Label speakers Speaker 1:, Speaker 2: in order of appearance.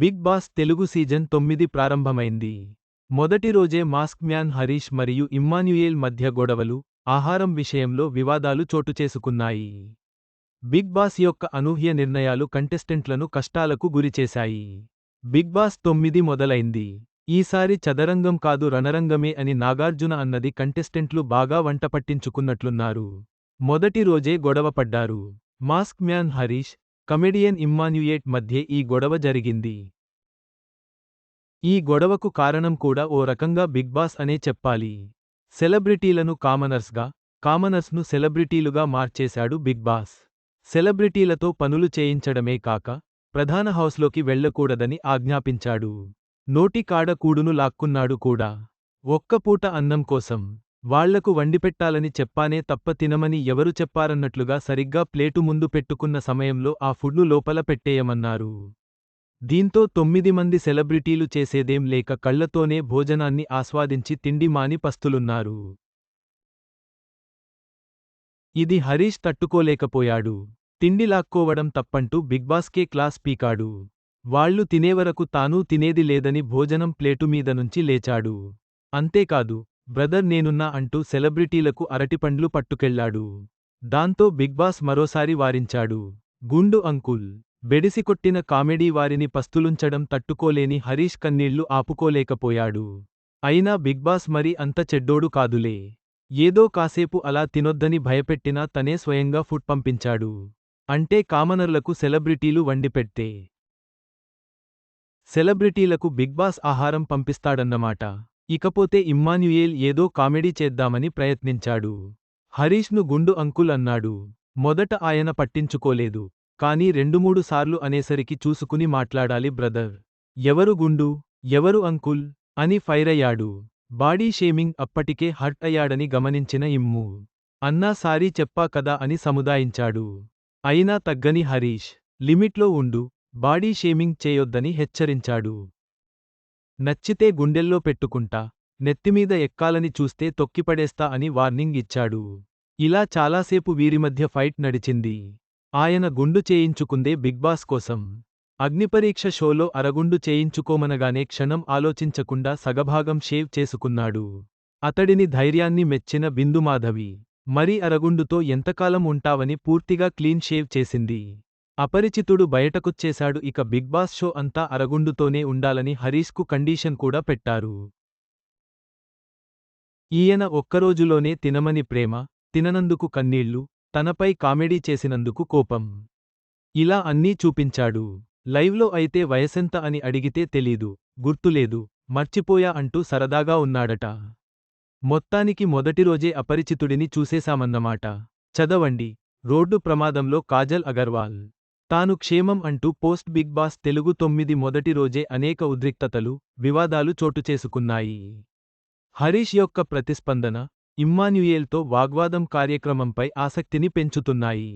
Speaker 1: Big boss Telugu season తొమ్మిది ప్రారంభమైంది. మొదటి రోజే మాస్క్ మ్యాన్ హరీష్ మరియు ఇమ్మాన్యుయేల్ మధ్య గొడవలు ఆహారం విషయంలో వివాదాలు చోటుచేసుకున్నాయి బిగ్ బాస్ యొక్క అనూహ్య నిర్ణయాలు కంటెస్టెంట్లను కష్టాలకు గురిచేశాయి బిగ్ బాస్ తొమ్మిది మొదలైంది. ఈసారి చదరంగం కాదు రణరంగమే అని నాగార్జున అన్నది కంటెస్టెంట్లు బాగా వంట పట్టించుకున్నట్లున్నారు. మొదటి రోజే గొడవపడ్డారు mask man Harish comedian Emmanuel మధ్య ఈ గొడవ జరిగింది. ఈ గొడవకు కారణం కూడా ఓ రకంగా బిగ్ బాస్ అనే చెప్పాలి. సెలబ్రిటీలను కామనర్స్గా కామనర్స్ను సెలబ్రిటీలుగా మార్చేశాడు బిగ్ బాస్. సెలబ్రిటీలతో పనులు చేయించడమే కాక ప్రధాన హౌస్లోకి వెళ్ళకూడదని ఆజ్ఞాపించాడు. నోటి కాడ కూడును లాక్కున్నాడు కూడా. ఒక్కపూట అన్నం కోసం వాళ్ళకు వండిపెట్టాలని చెప్పానే తప్ప తినమని ఎవరు చెప్పారన్నట్లుగా సరిగ్గా ప్లేటు ముందు పెట్టుకున్న సమయంలో ఆ ఫుడ్ను లోపల పెట్టేయమన్నారు. దీంతో తొమ్మిది మంది సెలబ్రిటీలు చేసేదేం లేక కళ్ళతోనే భోజనాన్ని ఆస్వాదించి తిండి మాని పస్తులున్నారు. ఇది హరీష్ తట్టుకోలేకపోయాడు. తిండి లాక్కోవడం తప్పంటూ బిగ్బాస్కే క్లాస్ పీకాడు. వాళ్ళు తినేవరకు తానూ తినేది లేదని భోజనం ప్లేటు మీద నుంచి లేచాడు. అంతేకాదు బ్రదర్ నేనున్నా అంటూ సెలబ్రిటీలకు అరటిపండ్లు పట్టుకెళ్ళాడు దాంతో బిగ్బాస్ మరోసారి వారించాడు. గుండు అంకుల్ బెడిసికొట్టిన కామెడీ వారిని పస్తులుంచడం తట్టుకోలేని హరీష్ కన్నీళ్ళు ఆపుకోలేకపోయాడు. అయినా బిగ్బాస్ మరి అంత చెడ్డోడు కాదులే. ఏదో కాసేపు అలా తినొద్దని భయపెట్టినా తనే స్వయంగా ఫుడ్ పంపించాడు. అంటే కామనర్లకు సెలబ్రిటీలు వండిపెట్టే సెలబ్రిటీలకు బిగ్బాస్ ఆహారం పంపిస్తాడన్నమాట. ఇకపోతే ఇమ్మాన్యుయేల్ ఏదో కామెడీ చేద్దామని ప్రయత్నించాడు. హరీష్ను గుండు అంకుల్ అన్నాడు. మొదట ఆయన పట్టించుకోలేదు. కానీ రెండుమూడు సార్లు అనేసరికి చూసుకుని మాట్లాడాలి బ్రదర్. ఎవరు గుండు? ఎవరు అంకుల్? అని ఫైరయ్యాడు బాడీ షేమింగ్ అప్పటికే హర్ట్ అయ్యాడని గమనించిన ఇమ్ము. అన్నా సారీ చెప్పా కదా అని సముదాయించాడు. అయినా తగ్గని హరీష్. లిమిట్లో ఉండు. బాడీ షేమింగ్ చేయొద్దని హెచ్చరించాడు. నచ్చితే గుండెల్లో పెట్టుకుంటా నెత్తిమీద ఎక్కాలని చూస్తే తొక్కిపడేస్తా అని వార్నింగ్ ఇచ్చాడు. ఇలా చాలాసేపు వీరిమధ్య ఫైట్ నడిచింది. ఆయన గుండు చేయించుకుందే బిగ్బాస్ కోసం. అగ్నిపరీక్ష షోలో అరగుండు చేయించుకోమనగానే క్షణం ఆలోచించకుండా సగభాగం షేవ్ చేసుకున్నాడు. అతడిని ధైర్యాన్ని మెచ్చిన బిందుమాధవి మరి అరగుండుతో ఎంతకాలం ఉంటావని పూర్తిగా క్లీన్ షేవ్ చేసింది. అపరిచితుడు బయటకొచ్చేశాడు. ఇక బిగ్ బాస్ షో అంతా అరగుండుతోనే ఉండాలని హరీష్కు కండీషన్ కూడా పెట్టారు. ఈయన ఒక్కరోజులోనే తినమని ప్రేమ తిననందుకు కన్నీళ్ళు తనపై కామెడీ చేసినందుకు కోపం. ఇలా అన్నీ చూపించాడు. లైవ్లో అయితే వయసెంత అని అడిగితే తెలీదు గుర్తులేదు మర్చిపోయా అంటూ సరదాగా ఉన్నాడట. మొత్తానికి మొదటిరోజే అపరిచితుడిని చూసేశామన్నమాట. చదవండి. రోడ్డు ప్రమాదంలో కాజల్ అగర్వాల్. తాను క్షేమం అంటూ పోస్ట్ బిగ్ బాస్ తెలుగు తొమ్మిది మొదటి రోజే అనేక ఉద్రిక్తతలు వివాదాలు చోటుచేసుకున్నాయి హరీష్ యొక్క ప్రతిస్పందన ఇమ్మాన్యుయేల్తో వాగ్వాదం కార్యక్రమంపై ఆసక్తిని పెంచుతున్నాయి.